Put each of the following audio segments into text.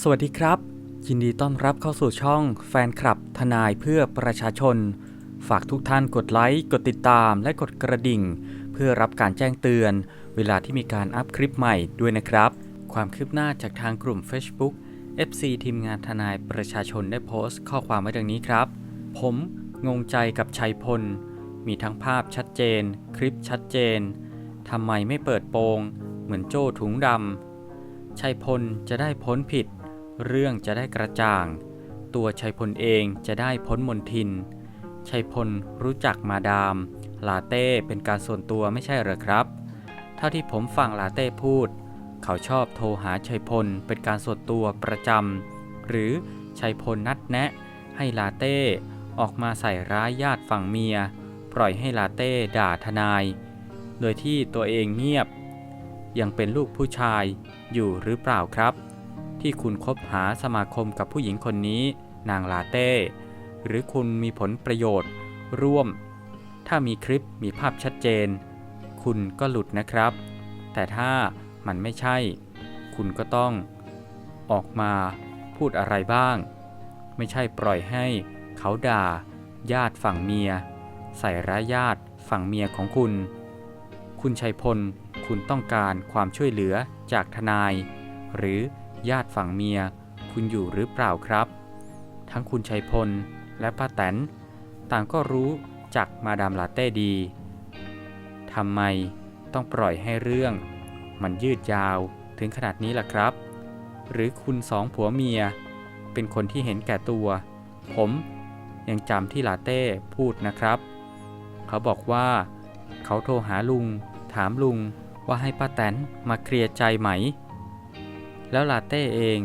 สวัสดีครับ ยินดีต้อนรับเข้าสู่ช่องแฟนคลับทนายเพื่อประชาชน ฝากทุกท่านกดไลค์ กดติดตามและกดกระดิ่ง เพื่อรับการแจ้งเตือน เวลาที่มีการอัพคลิปใหม่ด้วยนะครับ ความคืบหน้าจากทางกลุ่ม Facebook FC ทีมงานทนายประชาชนได้โพสต์ ข้อความไว้ดังนี้ครับ ผมงงใจกับชัยพล มีทั้งภาพชัดเจน คลิปชัดเจนทำไมไม่เปิดโปง เหมือนโจ้ถุงดำชัยพลจะได้พ้นผิด เรื่องจะได้กระจ่าง ตัวชัยพลเองจะได้พ้นมนทิน ชัยพลรู้จักมาดาม ลาเต้เป็นการส่วนตัวไม่ใช่หรอครับ เท่าที่ผมฟังลาเต้พูด เขาชอบโทรหาชัยพลเป็นการส่วนตัวประจำ หรือชัยพลนัดแนะ ให้ลาเต้ออกมาใส่ร้ายญาติฝั่งเมีย ปล่อยให้ลาเต้ด่าทนาย โดยที่ตัวเองเงียบ ยังเป็นลูกผู้ชายอยู่หรือเปล่าครับ ที่คุณคบหาสมาคมกับผู้หญิงคนนี้ นางลาเต้ หรือคุณมีผลประโยชน์ ร่วม ถ้ามีคลิปมีภาพชัดเจน คุณก็หลุดนะครับ แต่ถ้ามันไม่ใช่ คุณก็ต้อง ออกมาพูดอะไรบ้าง ไม่ใช่ปล่อยให้เขาด่า ญาติฝั่งเมีย ใส่ร้ายญาติฝั่งเมียของคุณ คุณชัยพล คุณต้องการความช่วยเหลือจากทนาย หรือ ญาติฝั่งเมีย คุณอยู่หรือเปล่าครับ ทั้งคุณชัยพลและป้าแตน ต่างก็รู้จักมาดามลาเต้ดีทำไมต้องปล่อยให้เรื่อง มันยืดยาวถึงขนาดนี้ล่ะครับ หรือคุณสองผัวเมีย เป็นคนที่เห็นแก่ตัว ผมยังจำที่ลาเต้พูดนะครับ เขาบอกว่า เขาโทรหาลุง ถามลุงว่าให้ป้าแตนมาเคลียร์ใจไหม แล้วลาเต้เอง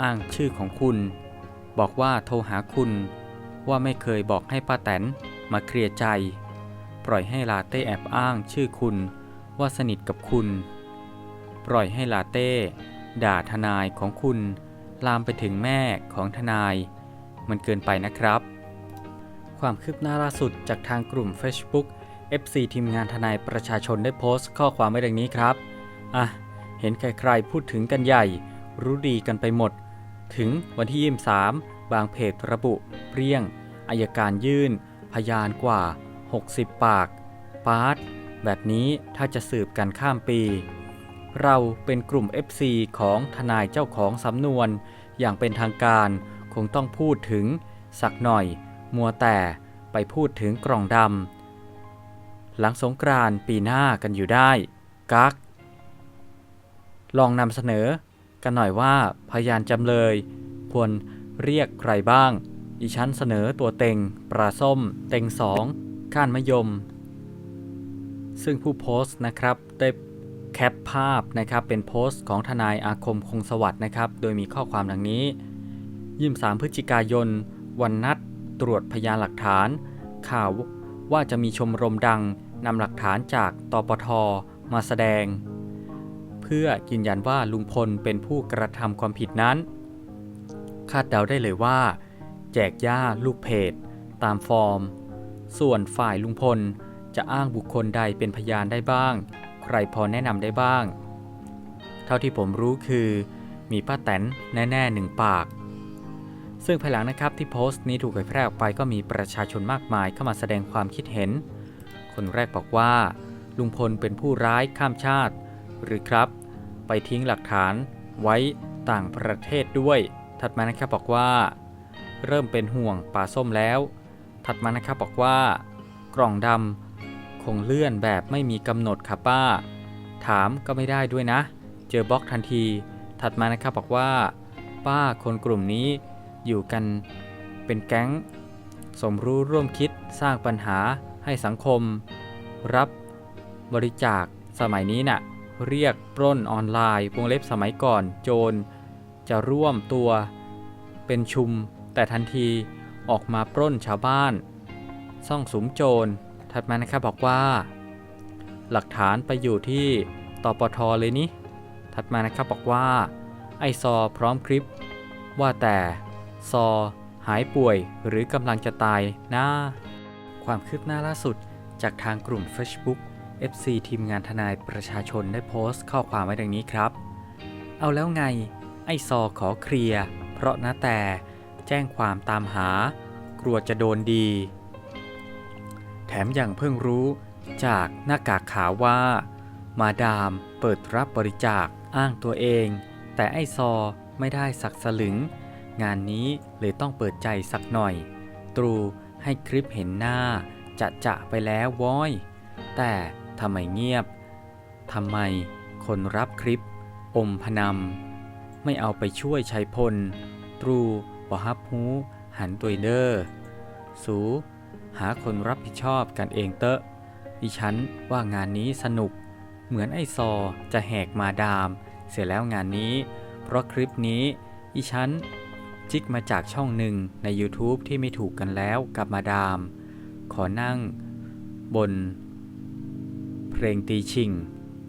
อ้างชื่อของคุณ บอกว่าโทรหาคุณ ว่าไม่เคยบอกให้ป้าแตนมาเคลียร์ใจ ปล่อยให้ลาเต้แอบอ้างชื่อคุณ ว่าสนิทกับคุณ ปล่อยให้ลาเต้ ด่าทนายของคุณ ลามไปถึงแม่ของทนาย มันเกินไปนะครับ ความคืบหน้าล่าสุดจากทางกลุ่ม Facebook FC ทีมงานทนายประชาชนได้โพสต์ข้อความไว้ดังนี้ครับ อะ เห็นใครๆพูดถึงกันใหญ่ รู้ดีกันไปหมด ถึงวันที่23บางเพจระบุเปรี้ยงอายการยื่น พยานกว่า 60 ปากปาร์ตแบบนี้ถ้าจะสืบกันข้ามปี เราเป็นกลุ่ม FC ของทนายเจ้าของสำนวน อย่างเป็นทางการคงต้องพูดถึง สักหน่อย มัวแต่ไปพูดถึงกล่องดำหลังสงกรานต์ปีหน้ากันอยู่ได้ กัก ลองนำเสนอ กันหน่อยว่าพยานจำเลยควรเรียกใครบ้างอีชั้นเสนอตัวเต็ง ปลาส้ม เต็งสองก้านมะยม ซึ่งผู้โพสต์นะครับได้แคปภาพนะครับเป็นโพสต์ของทนายอาคมคงสวัสด์นะครับ โดยมีข้อความดังนี้23พฤศจิกายน วันนัดตรวจพยานหลักฐาน ข่าวว่าจะมีชมรมดังนำหลักฐานจากตปทมาแสดง เพื่อยืนยันว่าลุงพลเป็นผู้กระทำความผิดนั้น คาดเดาได้เลยว่า แจกย่าลูกเพจ ตามฟอร์ม ส่วนฝ่ายลุงพลจะอ้างบุคคลใดเป็นพยานได้บ้าง ใครพอแนะนำได้บ้าง เท่าที่ผมรู้คือ มีป้าแตนแน่ๆหนึ่งปาก ซึ่งภายหลังนะครับที่โพสต์นี้ถูกเผยแพร่ออกไปก็มีประชาชนมากมายเข้ามาแสดงความคิดเห็น คนแรกบอกว่า ลุงพลเป็นผู้ร้ายข้ามชาติ หรือครับ ไปทิ้งหลักฐานไว้ต่างประเทศด้วย ถัดมานะครับบอกว่า เริ่มเป็นห่วงป่าส้มแล้ว ถัดมานะครับบอกว่า กล่องดำคงเลื่อนแบบไม่มีกำหนดค่ะป้า ถามก็ไม่ได้ด้วยนะ เจอบล็อกทันที ถัดมานะครับบอกว่า ป้าคนกลุ่มนี้อยู่กันเป็นแก๊ง สมรู้ร่วมคิดสร้างปัญหาให้สังคม รับบริจาคสมัยนี้น่ะ เรียกปล้นออนไลน์วงเล็บสมัยก่อน โจรจะร่วมตัวเป็นชุม แต่ทันทีออกมาปล้นชาวบ้าน ซ่องสุมโจร ถัดมานะครับบอกว่า หลักฐานไปอยู่ที่ตปทเลยนี่ถัดมานะครับบอกว่า ไอซอพร้อมคลิป ว่าแต่ซอหายป่วยหรือกำลังจะตายนะ ความคืบหน้าล่าสุดจากทางกลุ่ม Facebook FC ทีมงานทนายประชาชนได้โพสต์ข้อความไว้ดังนี้ครับ เอาแล้วไง ไอซอขอเคลียร์ เพราะนาแต่แจ้งความตามหา กลัวจะโดนดี แถมยังเพิ่งรู้จากหน้ากากขาวว่า มาดามเปิดรับบริจาคอ้างตัวเอง แต่ไอซอไม่ได้สักสลึง งานนี้เลยต้องเปิดใจสักหน่อย ตรูให้คลิปเห็นหน้าจะจะไปแล้วว้อย แต่ ทำไมเงียบ ทำไมคนรับคลิป อมพนำไม่เอาไปช่วยชัยพล ตรูบอฮับฮูหันตัวยเดอร์ สู หาคนรับผิดชอบกันเองเตอะดิฉันว่างานนี้สนุก เหมือนไอซอจะแหกมาดาม เสร็จแล้วงานนี้ เพราะคลิปนี้ดิฉันจิกมาจากช่องหนึ่งใน YouTube ที่ไม่ถูกกันแล้วกับมาดาม ขอนั่ง บน เพลงตีชิง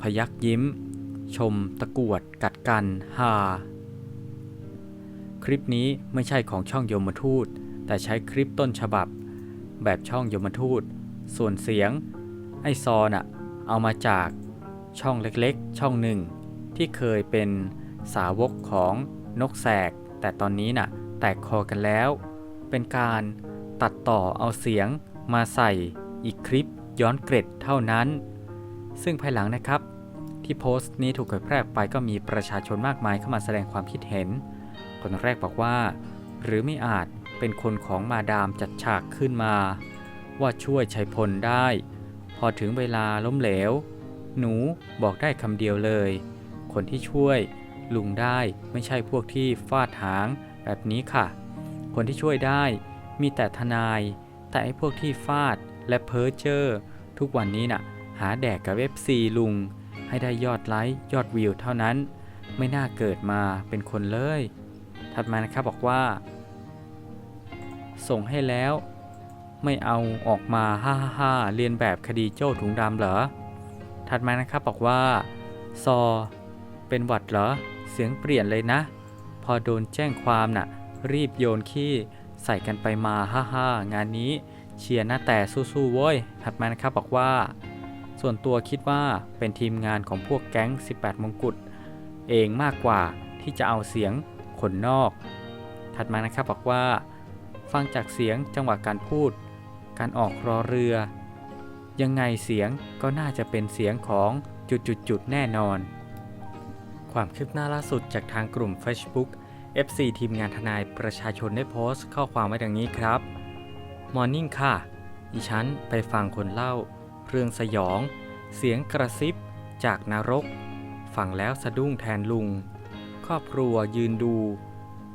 พยักยิ้ม ชม ตะกวด กัดกันฮาคลิปนี้ไม่ใช่ของช่องโยมทูต แต่ใช้คลิปต้นฉบับ แบบช่องโยมทูต ส่วนเสียง ไอซอน่ะ เอามาจากช่องเล็กๆ ช่องหนึ่ง ที่เคยเป็นสาวกของนกแสก แต่ตอนนี้น่ะ แตกคอกันแล้ว เป็นการตัดต่อเอาเสียงมาใส่อีกคลิปย้อนเกร็ดเท่านั้น ซึ่งภายหลังนะครับ ที่โพสต์นี้ถูกเผยแพร่ไปก็มีประชาชนมากมายเข้ามาแสดงความคิดเห็น คนแรกบอกว่า หรือไม่อาจเป็นคนของมาดามจัดฉากขึ้นมา ว่าช่วยชัยพลได้ พอถึงเวลาล้มเหลว หนูบอกได้คำเดียวเลย คนที่ช่วยลุงได้ไม่ใช่พวกที่ฟาดหางแบบนี้ค่ะ คนที่ช่วยได้มีแต่ทนาย แต่ไอ้พวกที่ฟาดและเพ้อเจ้อทุกวันนี้น่ะ หาแดกกับเว็บซีลุง ให้ได้ยอดไลค์ยอดวิวเท่านั้น ไม่น่าเกิดมาเป็นคนเลย ถัดมานะครับบอกว่า ส่งให้แล้ว ไม่เอาออกมาฮ่าฮ่าเรียนแบบคดีโจ้ถุงดำเหรอ ถัดมานะครับบอกว่า ซอ เป็นหวัดเหรอ เสียงเปลี่ยนเลยนะ พอโดนแจ้งความน่ะ รีบโยนขี้ใส่กันไปมาฮ่าฮ่างานนี้เชียร์หน้าแต่สู้ๆโว้ย ถัดมานะครับบอกว่า ส่วนตัวคิดว่าเป็นทีมงานของพวกแก๊ง 18 มงกุฎเองมากกว่าที่จะเอาเสียงคนนอก ถัดมานะครับบอกว่า ฟังจากเสียงจังหวะการพูด การออกรอเรือ ยังไงเสียงก็น่าจะเป็นเสียงของจุดๆแน่นอน ความคืบหน้าล่าสุดจากทางกลุ่ม Facebook FC ทีมงานทนายประชาชนได้โพสต์ข้อความไว้ดังนี้ครับมอร์นิ่งค่ะ ดิฉันไปฟังคนเล่า เรื่องสยอง เสียงกระซิบ จากนรก ฟังแล้วสะดุ้งแทนลุง ครอบครัวยืนดู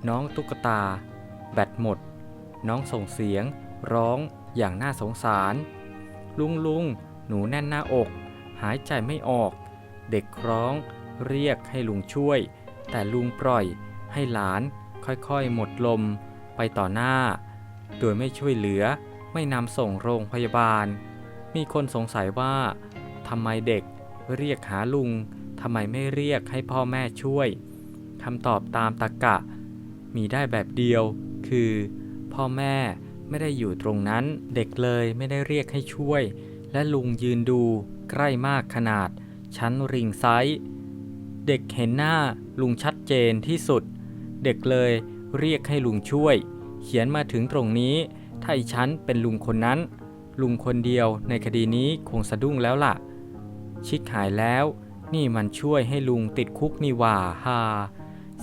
น้องตุ๊กตา แบตหมด น้องส่งเสียง ร้องอย่างน่าสงสาร ลุงลุงหนูแน่นหน้าอก หายใจไม่ออก เด็กร้องเรียกให้ลุงช่วย แต่ลุงปล่อยให้หลานค่อยๆ หมดลมไปต่อหน้า โดยไม่ช่วยเหลือไม่นำส่งโรงพยาบาล มีคนสงสัยว่าทำไมเด็กเรียกหาลุงทำไมไม่เรียกให้พ่อแม่ช่วยคำตอบตามตรกกะ มีได้แบบเดียว คือ พ่อแม่ไม่ได้อยู่ตรงนั้น เด็กเลยไม่ได้เรียกให้ช่วย และลุงยืนดูใกล้มากขนาด ชั้นริงไซส์เด็กเห็นหน้าลุงชัดเจนที่สุด เด็กเลยเรียกให้ลุงช่วย เขียนมาถึงตรงนี้ ถ้าอีฉันเป็นลุงคนนั้น ลุงคนเดียวในคดีนี้คงสะดุ้งแล้วล่ะ ชิกหายแล้ว นี่มันช่วยให้ลุงติดคุกนี่ว่าฮา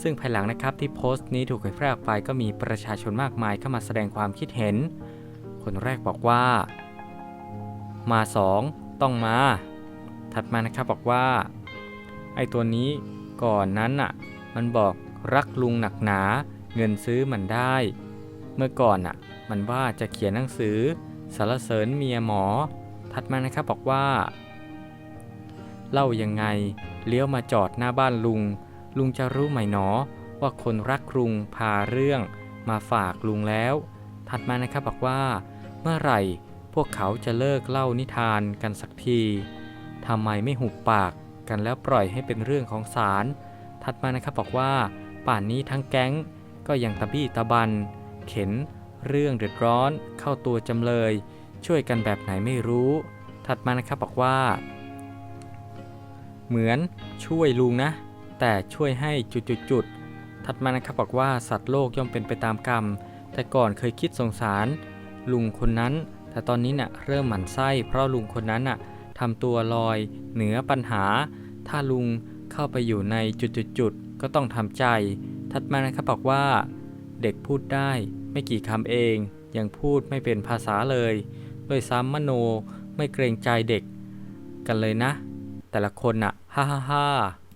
ซึ่งภายหลังนะครับที่โพสต์นี้ถูกเผยแพร่ออกไปก็มีประชาชนมากมายเข้ามาแสดงความคิดเห็น คนแรกบอกว่า มาสองต้องมา ถัดมานะครับบอกว่า ไอ้ตัวนี้ก่อนนั้นน่ะ มันบอกรักลุงหนักหนา เงินซื้อมันได้ เมื่อก่อนน่ะ มันว่าจะเขียนหนังสือ สารเสริญเมียหมอ ถัดมานะครับบอกว่า เล่ายังไงเลี้ยวมาจอดหน้าบ้านลุง ลุงจะรู้ไหมหนอ ว่าคนรักลุงพาเรื่องมาฝากลุงแล้ว ถัดมานะครับบอกว่า เมื่อไหร่พวกเขาจะเลิกเล่านิทานกันสักทีทำไมไม่หุบปากกันแล้วปล่อยให้เป็นเรื่องของศาลถัดมานะครับบอกว่า ป่านนี้ทั้งแก๊งก็ยังตะบี้ตะบัน เข็น เรื่องเดือดร้อนเข้าตัวจำเลย ช่วยกันแบบไหนไม่รู้ ถัดมานะครับบอกว่า เหมือนช่วยลุงนะ แต่ช่วยให้จุดๆถัดมานะครับบอกว่าสัตว์โลกย่อมเป็นไปตามกรรม แต่ก่อนเคยคิดสงสาร ลุงคนนั้น แต่ตอนนี้เน่ะเริ่มหมั่นไส้เพราะลุงคนนั้นน่ะทำตัวลอย เหนือปัญหา ถ้าลุงเข้าไปอยู่ในจุดๆๆก็ต้องทำใจ ถัดมานะครับบอกว่า เด็กพูดได้ ไม่กี่คำเองยังพูดไม่เป็นภาษาเลยด้วยซ้ำมโนไม่เกรงใจเด็ก กันเลยนะ แต่ละคนน่ะฮ่าฮ่าฮ่า